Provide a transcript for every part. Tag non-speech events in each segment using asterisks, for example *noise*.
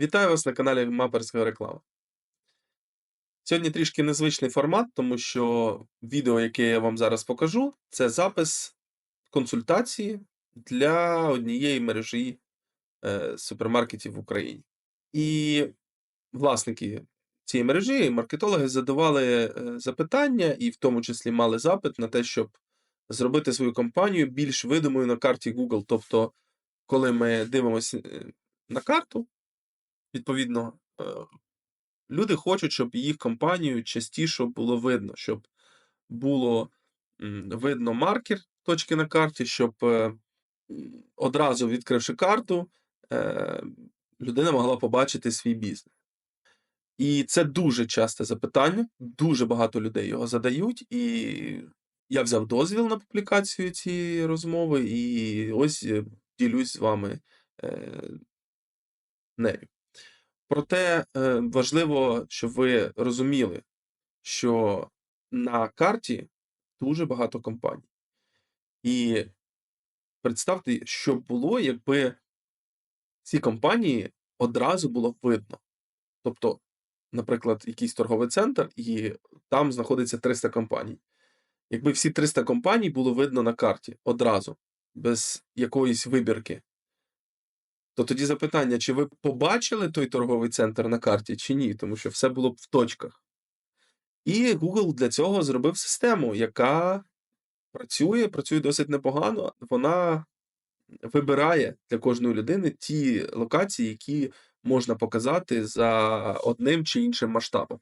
Вітаю вас на каналі Маперська реклама. Сьогодні трішки незвичний формат, тому що відео, яке я вам зараз покажу, це запис консультації для однієї мережі е, супермаркетів в Україні. І власники цієї мережі, маркетологи задавали е, запитання, і в тому числі мали запит на те, щоб зробити свою компанію більш видимою на карті Google. Тобто, коли ми дивимося е, на карту, відповідно, е, люди хочуть, щоб їх компанію частіше було видно, щоб було видно маркер точки на карті, щоб е, одразу відкривши карту, е, людина могла побачити свій бізнес. І це дуже часте запитання, дуже багато людей його задають, і я взяв дозвіл на публікацію цієї розмови, і ось ділюсь з вами нею. Проте е, важливо, щоб ви розуміли, що на карті дуже багато компаній. І представте, що було, якби ці компанії одразу було видно. Тобто, наприклад, якийсь торговий центр, і там знаходиться 300 компаній. Якби всі 300 компаній було видно на карті одразу, без якоїсь вибірки, то тоді запитання, чи ви побачили той торговий центр на карті, чи ні, тому що все було б в точках. І Google для цього зробив систему, яка працює, працює досить непогано. Вона вибирає для кожної людини ті локації, які можна показати за одним чи іншим масштабом.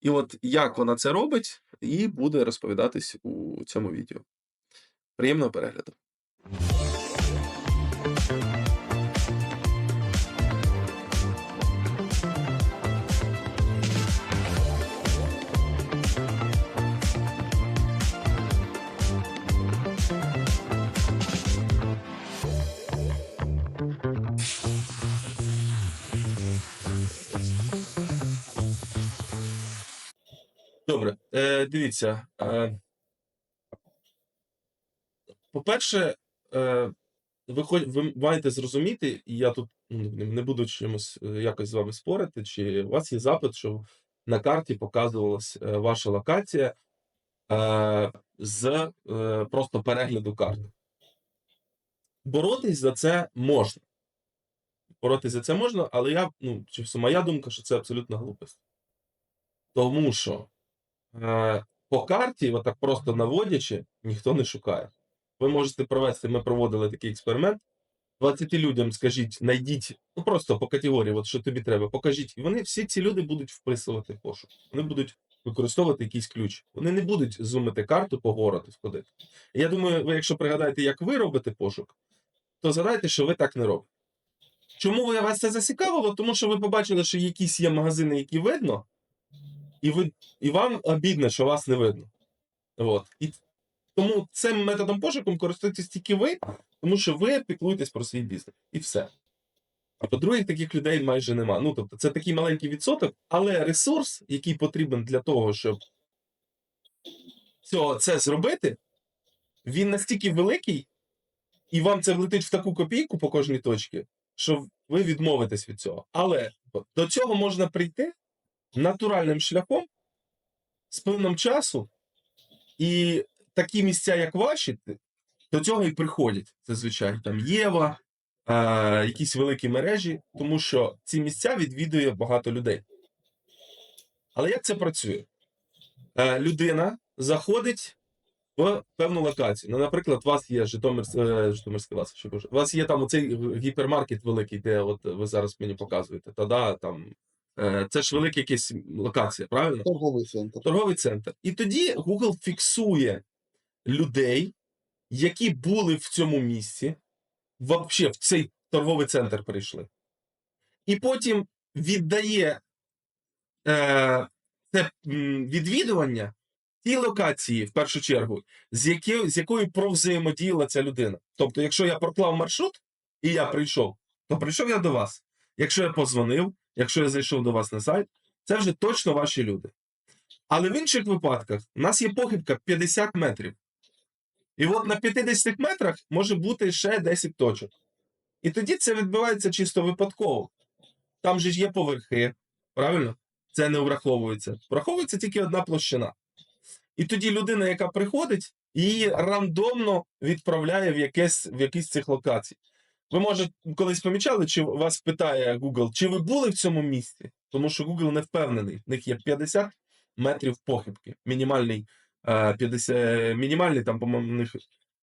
І от як вона це робить, і буде розповідатись у цьому відео. Приємного перегляду. Добре, е, дивіться. Е, по-перше, е, ви, ви маєте зрозуміти, і я тут не буду чимось е, якось з вами спорити, чи у вас є запит, що на карті показувалась е, ваша локація е, з е, просто перегляду карти. Боротись за це можна. Боротись за це можна, але я, ну, чисто моя думка, що це абсолютно глупость. Тому що по карті, отак просто наводячи, ніхто не шукає. Ви можете провести, ми проводили такий експеримент. 20 людям скажіть, знайдіть, ну просто по категорії, от що тобі треба, покажіть. І вони всі ці люди будуть вписувати пошук. Вони будуть використовувати якийсь ключ. Вони не будуть зумити карту по городу ходити. Я думаю, ви, якщо пригадаєте, як ви робите пошук, то згадайте, що ви так не робите. Чому вас це зацікавило? Тому що ви побачили, що якісь є магазини, які видно, і ви і вам обідно, що вас не видно. От. І тому цим методом пошуку користуєтесь тільки ви, тому що ви піклуєтесь про свій бізнес. І все. А по-друге, таких людей майже нема. Ну, тобто, це такий маленький відсоток, але ресурс, який потрібен для того, щоб цього, це зробити, він настільки великий, і вам це влетить в таку копійку по кожній точці, що ви відмовитесь від цього. Але до цього можна прийти натуральним шляхом з плином часу, і такі місця, як ваші, до цього і приходять. Зазвичай там Єва, е, якісь великі мережі, тому що ці місця відвідує багато людей. Але як це працює? Е, людина заходить в певну локацію. Ну, наприклад, у вас є Житомир, е, Житомирський вас, що боже. У вас є там оцей гіпермаркет великий, де от ви зараз мені показуєте. Та да, там Це ж велика якась локація, правильно? Торговий центр. Торговий центр. І тоді Google фіксує людей, які були в цьому місці, вообще в цей торговий центр прийшли. І потім віддає е, це відвідування тій локації, в першу чергу, з, які, з якою провзаємодіяла ця людина. Тобто, якщо я проклав маршрут і я прийшов, то прийшов я до вас. Якщо я позвонив, якщо я зайшов до вас на сайт, це вже точно ваші люди. Але в інших випадках у нас є похибка 50 метрів. І от на 50 метрах може бути ще 10 точок. І тоді це відбувається чисто випадково. там же ж є поверхи, правильно? Це не враховується. Враховується тільки одна площина. І тоді людина, яка приходить, її рандомно відправляє в якесь в якісь цих локацій. Ви, може, колись помічали, чи вас питає Google, чи ви були в цьому місці? Тому що Google не впевнений. В них є 50 метрів похибки. Мінімальний, е, 50, мінімальний там, по-моєму, них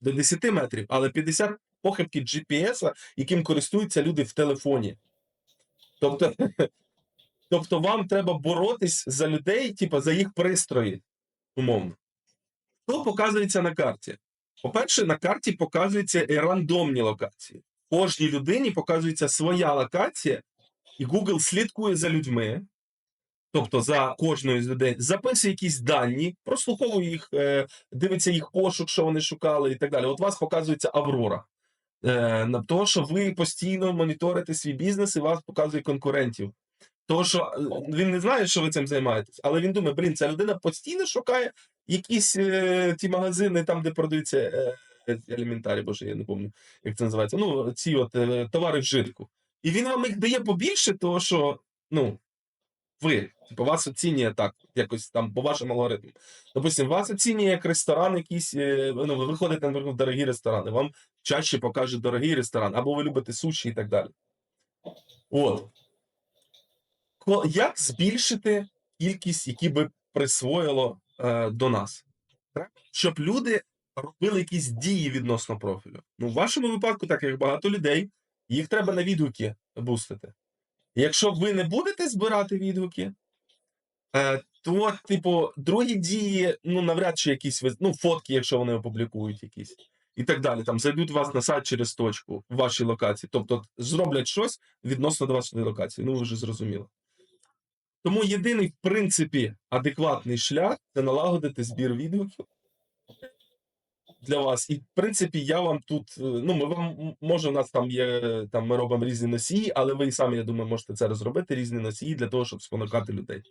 до 10 метрів, але 50 похибки GPS, яким користуються люди в телефоні. Тобто, *laughs* тобто вам треба боротись за людей, типу, за їх пристрої, умовно. Що показується на карті? По-перше, на карті показуються рандомні локації. Кожній людині показується своя локація, і Google слідкує за людьми, тобто за кожною з людей, записує якісь дані, прослуховує їх, е, дивиться їх пошук, що вони шукали, і так далі. От вас показується Аврора. Е, на того, що ви постійно моніторите свій бізнес і вас показує конкурентів. Тому що е, він не знає, що ви цим займаєтесь, але він думає, блін, ця людина постійно шукає якісь е, ті магазини, там, де продаються елементарі, боже, я не пам'ятаю, як це називається. Ну, ці от е, товари вжитку. І він вам їх дає побільше, того що, ну, ви, типу, вас оцінює так, якось там по вашим алгоритмам. Допустим, вас оцінює як ресторан якийсь, е, ну, ви виходите, наприклад, в дорогі ресторани, вам чаще покажуть дорогий ресторан, або ви любите суші і так далі. От. Як збільшити кількість, які би присвоїло е, до нас? Щоб люди робили якісь дії відносно профілю. Ну, в вашому випадку, так як багато людей, їх треба на відгуки бустити. Якщо ви не будете збирати відгуки, е, то, типу, другі дії, ну, навряд чи якісь ну, фотки, якщо вони опублікують якісь, і так далі. Там зайдуть вас на сайт через точку в вашій локації. Тобто зроблять щось відносно до вашої локації. Ну, ви вже зрозуміли. Тому єдиний, в принципі, адекватний шлях це налагодити збір відгуків для вас. І, в принципі, я вам тут, е, ну, ми вам, може, у нас там є, там ми робимо різні носії, але ви і самі, я думаю, можете це розробити, різні носії для того, щоб спонукати людей.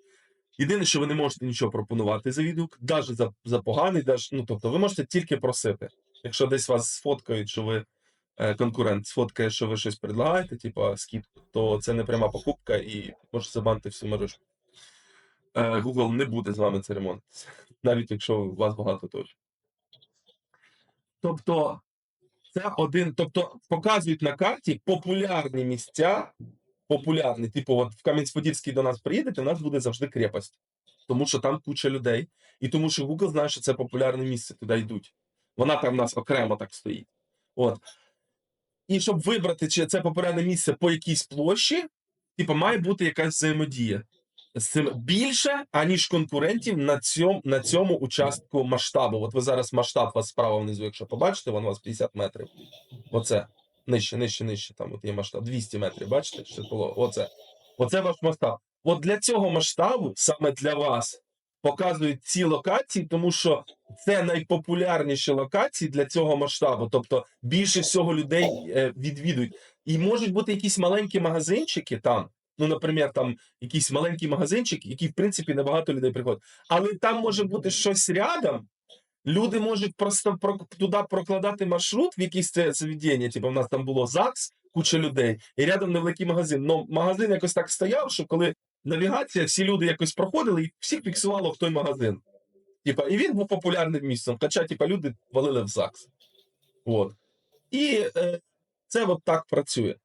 Єдине, що ви не можете нічого пропонувати за відгук, навіть за, за поганий, даже, ну, тобто ви можете тільки просити. Якщо десь вас сфоткають, що ви е, конкурент сфоткає, що ви щось предлагаєте, типу скидку, то це не пряма покупка і може забанити всю мережу. Е, Google не буде з вами церемонитися, *laughs* навіть якщо у вас багато точок. Тобто, це один, тобто показують на карті популярні місця, популярні, типу, от в Кам'янець-Подільський до нас приїдете, у нас буде завжди крепость, тому що там куча людей, і тому що Google знає, що це популярне місце, туди йдуть. Вона там у нас окремо так стоїть. От. І щоб вибрати, чи це популярне місце по якійсь площі, типу, має бути якась взаємодія більше, аніж конкурентів на цьому, на цьому участку масштабу. От ви зараз масштаб вас справа внизу, якщо побачите, вон у вас 50 метрів. Оце. Нижче, нижче, нижче. Там от є масштаб. 200 метрів, бачите? Що було? Оце. Оце ваш масштаб. От для цього масштабу, саме для вас, показують ці локації, тому що це найпопулярніші локації для цього масштабу. Тобто більше всього людей е, відвідують. І можуть бути якісь маленькі магазинчики там. Ну, наприклад, там якийсь маленький магазинчик, який, в принципі, небагато людей приходить. Але там може бути щось рядом. Люди можуть просто про, туди прокладати маршрут в якісь це заведення. Типу, в нас там було ЗАГС, куча людей, і рядом невеликий магазин. Ну, магазин якось так стояв, що коли навігація, всі люди якось проходили, і всіх фіксувало в той магазин. Типа, і він був популярним місцем. Хоча, типа, люди валили в ЗАГС. От. І е, це от так працює.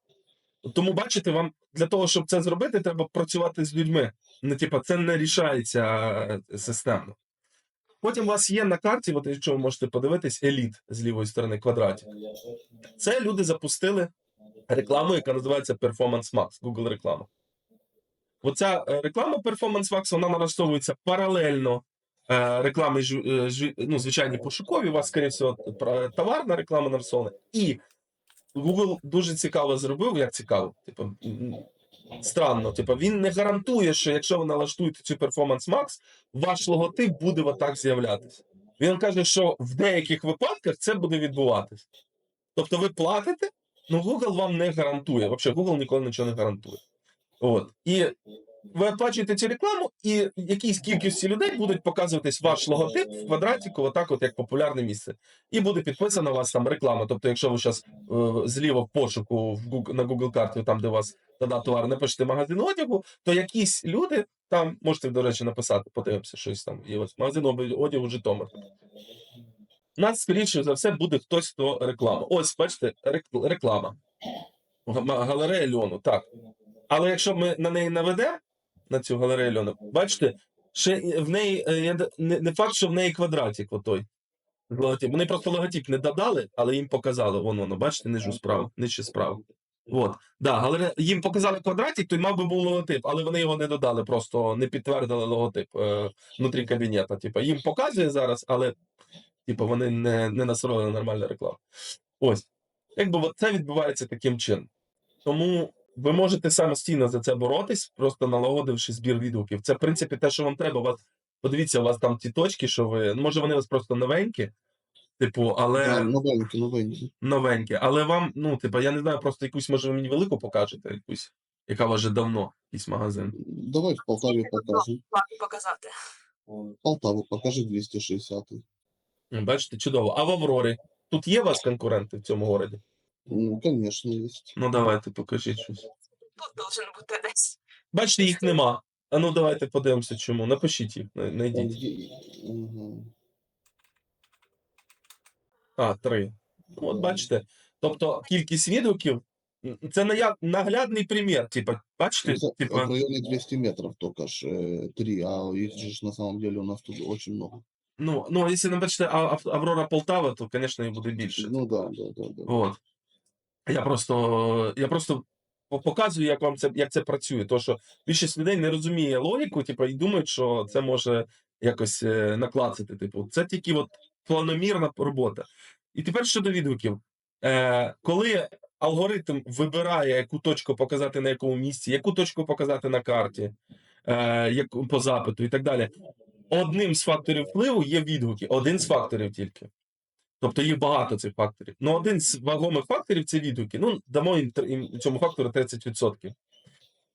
Тому, бачите, вам для того, щоб це зробити, треба працювати з людьми. Ну, типа, це не рішається е, системно. Потім у вас є на карті, от якщо ви можете подивитись, еліт з лівої сторони квадратів. Це люди запустили рекламу, яка називається Performance Max, Google реклама. Оця е, реклама Performance Max, вона налаштовується паралельно е, реклами ну, звичайні пошукові. У вас, скоріше всього, товарна реклама нарисована. І Google дуже цікаво зробив, як цікаво, типу, странно. Типу, він не гарантує, що якщо ви налаштуєте цю Performance Max, ваш логотип буде отак з'являтися. Він каже, що в деяких випадках це буде відбуватись. Тобто ви платите, але Google вам не гарантує. Взагалі, Google ніколи нічого не гарантує. От. І ви оплачуєте цю рекламу, і якійсь кількості людей будуть показуватись ваш логотип в квадратику, отак, от як популярне місце. І буде підписана у вас там реклама. Тобто, якщо ви зараз зліва в пошуку в Google, на Google карті, там де у вас тоді товар, напишете магазин одягу, то якісь люди там можете, до речі, написати, подивимося, щось там. І ось магазин одягу Житомир. Нас, скоріше за все, буде хтось, хто реклама. Ось, бачите, рек- реклама. Галерея Льону, так. Але якщо ми на неї наведемо, на цю галерею Льону, бачите, ще в неї е, не, факт, що в неї квадратик отой. Логотип. Вони просто логотип не додали, але їм показали. Вон воно, бачите, нижу справа, нижче справа. От, да, галерея, їм показали квадратик, то й мав би був логотип, але вони його не додали, просто не підтвердили логотип е, внутрі кабінета. Типа, їм показує зараз, але типу, вони не, не настроїли нормальну рекламу. Ось. Якби це відбувається таким чином. Тому ви можете самостійно за це боротись, просто налагодивши збір відгуків. Це, в принципі, те, що вам треба. У вас, подивіться, у вас там ті точки, що ви. ну, Може, вони у вас просто новенькі, типу, але Да, новенький, новенький. новенькі. Але вам, ну, типу, я не знаю, просто якусь, може, ви мені велику покажете, якусь, яка у вас вже давно, якийсь магазин. Давай в Полтаві покажем. План показати. Полтаву покажи 260. М, Бачите, чудово. А в Аврорі? Тут є у вас конкуренти в цьому городі? Ну, конечно, есть. Ну, давайте, покажіть щось. Тут должен бути десь. Бачите, їх нема. А ну давайте подивимося, чому. Напишіть їх, най- Он Мгм. А, три. Ну, от бачите. Тобто кількість відгуків м, це наглядний примір. Типа, бачите, Это типа, в районе 200 метров только ж э, три, а их же ж на самом деле у нас тут очень много. ну, ну, якщо не бачите А- Ав- Аврора Полтава, то, звісно, і буде більше. Ну да, да, да, да. От. Я просто, я просто показую, як вам це, як це працює. То, що більшість людей не розуміє логіку, типу, і думають, що це може якось е, наклацати. Типу, це тільки от планомірна робота. І тепер щодо відгуків. Е, коли алгоритм вибирає, яку точку показати на якому місці, яку точку показати на карті, е, яку, по запиту і так далі. Одним з факторів впливу є відгуки. Один з факторів тільки. Тобто їх багато цих факторів. Ну, один з вагомих факторів це відгуки. Ну, дамо їм, їм цьому фактору 30%.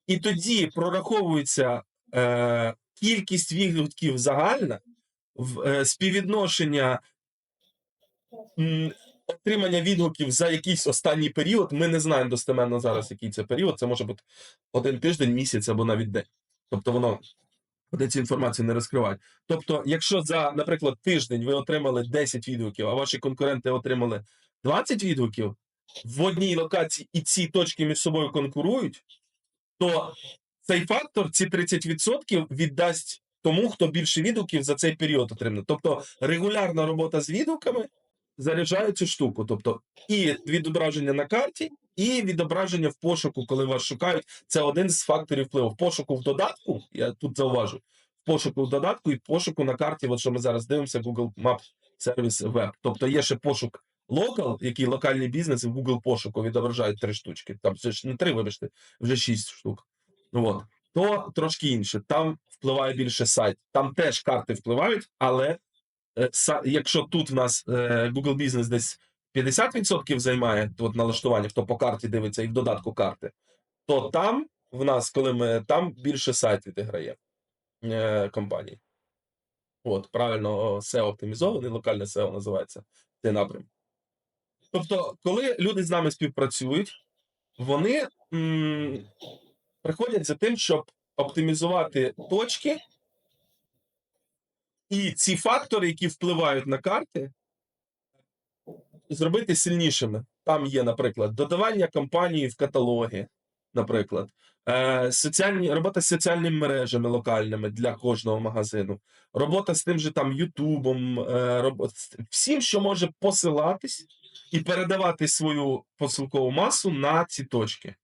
І тоді прораховується е, кількість відгуків загальна в е, співвідношення м, отримання відгуків за якийсь останній період. Ми не знаємо достеменно зараз, який це період. Це може бути один тиждень, місяць або навіть день. Тобто воно вони цю інформацію не розкривають. Тобто, якщо за, наприклад, тиждень ви отримали 10 відгуків, а ваші конкуренти отримали 20 відгуків в одній локації, і ці точки між собою конкурують, то цей фактор, ці 30% віддасть тому, хто більше відгуків за цей період отримає. Тобто регулярна робота з відгуками заряджає цю штуку. Тобто і відображення на карті, і відображення в пошуку, коли вас шукають. Це один з факторів впливу. В пошуку в додатку, я тут зауважу, в пошуку в додатку і пошуку на карті, от що ми зараз дивимося, Google Maps сервіс Web. Тобто є ще пошук локал, який локальний бізнес, в Google пошуку відображають три штучки. Там вже ж не три, вибачте, вже шість штук. От. То трошки інше. Там впливає більше сайт. Там теж карти впливають, але е, якщо тут в нас е, Google Business десь 50% займає от налаштування, хто по карті дивиться і в додатку карти, то там в нас, коли ми там більше сайт відіграє е, компанії. От, правильно, SEO оптимізований, локальне SEO називається цей напрям. Тобто, коли люди з нами співпрацюють, вони м, приходять за тим, щоб оптимізувати точки, і ці фактори, які впливають на карти, зробити сильнішими. Там є, наприклад, додавання компанії в каталоги, наприклад, е, соціальні, робота з соціальними мережами локальними для кожного магазину, робота з тим же там Ютубом, е, робот, всім, що може посилатись і передавати свою посилкову масу на ці точки.